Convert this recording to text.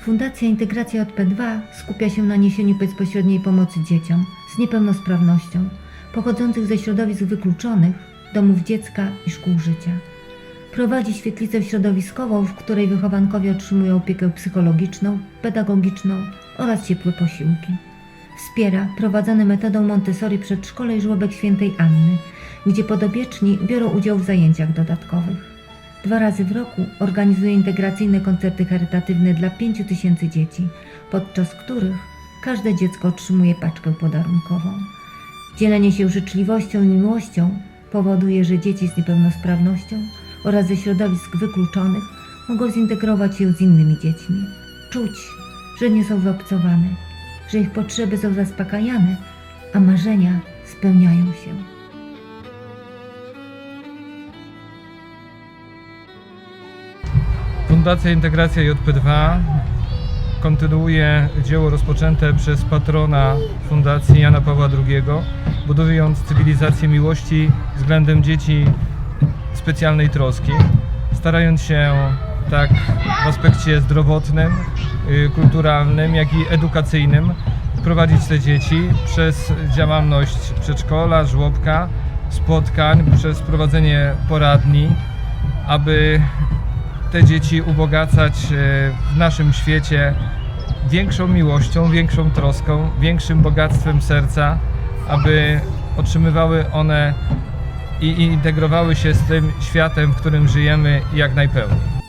Fundacja Integracja JP2 skupia się na niesieniu bezpośredniej pomocy dzieciom z niepełnosprawnością pochodzących ze środowisk wykluczonych, domów dziecka i szkół życia. Prowadzi świetlicę środowiskową, w której wychowankowie otrzymują opiekę psychologiczną, pedagogiczną oraz ciepłe posiłki. Wspiera prowadzone metodą Montessori przedszkole i żłobek świętej Anny, gdzie podobieczni biorą udział w zajęciach dodatkowych. Dwa razy w roku organizuje integracyjne koncerty charytatywne dla 5 tysięcy dzieci, podczas których każde dziecko otrzymuje paczkę podarunkową. Dzielenie się życzliwością i miłością powoduje, że dzieci z niepełnosprawnością oraz ze środowisk wykluczonych mogą zintegrować się z innymi dziećmi, czuć, że nie są wyobcowane, że ich potrzeby są zaspokajane, a marzenia spełniają się. Fundacja Integracja JP2 kontynuuje dzieło rozpoczęte przez patrona Fundacji Jana Pawła II, budując cywilizację miłości względem dzieci specjalnej troski, starając się tak w aspekcie zdrowotnym, y, kulturalnym, jak i edukacyjnym prowadzić te dzieci przez działalność przedszkola, żłobka, spotkań, przez prowadzenie poradni, aby te dzieci ubogacać e, w naszym świecie większą miłością, większą troską, większym bogactwem serca, aby otrzymywały one i i integrowały się z tym światem, w którym żyjemy jak najpełniej.